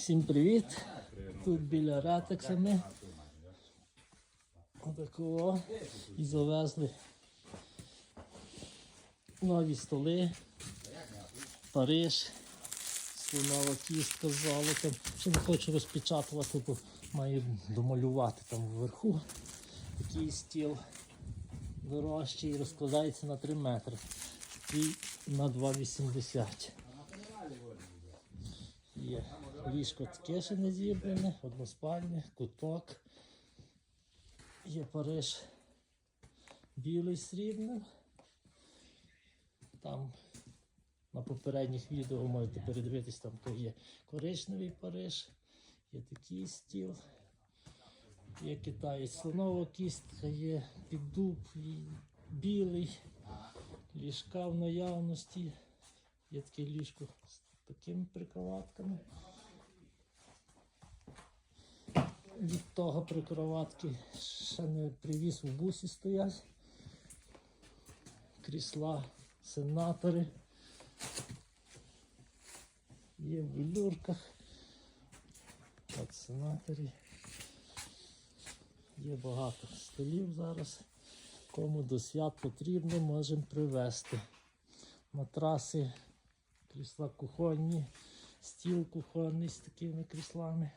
Всім привіт! Тут біля ретекса ми. Отакого. І завезли нові столи. Париж. Слонова кістка з золотом. Ще не хочу розпечатувати, бо маю домалювати там вверху. Такий стіл дорожчий, розкладається на 3 метри. І на 2,80. Є ліжко таке ще не зібране, односпальне, куток. Є Париж білий срібним. Там на попередніх відео можете передивитись, там то є коричневий Париж, є такий стіл, є китаєць слонова кістка, є піддуб, білий, ліжка в наявності. Є таке ліжко такими прикроватками. Від того прикроватки ще не привіз в бусі стоять. Крісла, сенатори. Є в велюрках. От сенаторі. Є багато столів зараз. Кому до свят потрібно, можемо привезти. Матраси, крісла кухонні, стіл кухонний з такими кріслами.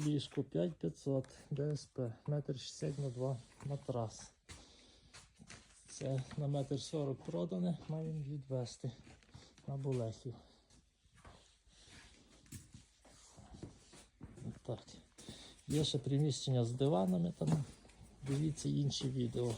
Ліжко 5500 ДСП, метр 60 на 2 матрас. Це на метр 40 продане, маємо відвести на Болехів. Так. Є ще приміщення з диванами там. Дивіться інші відео.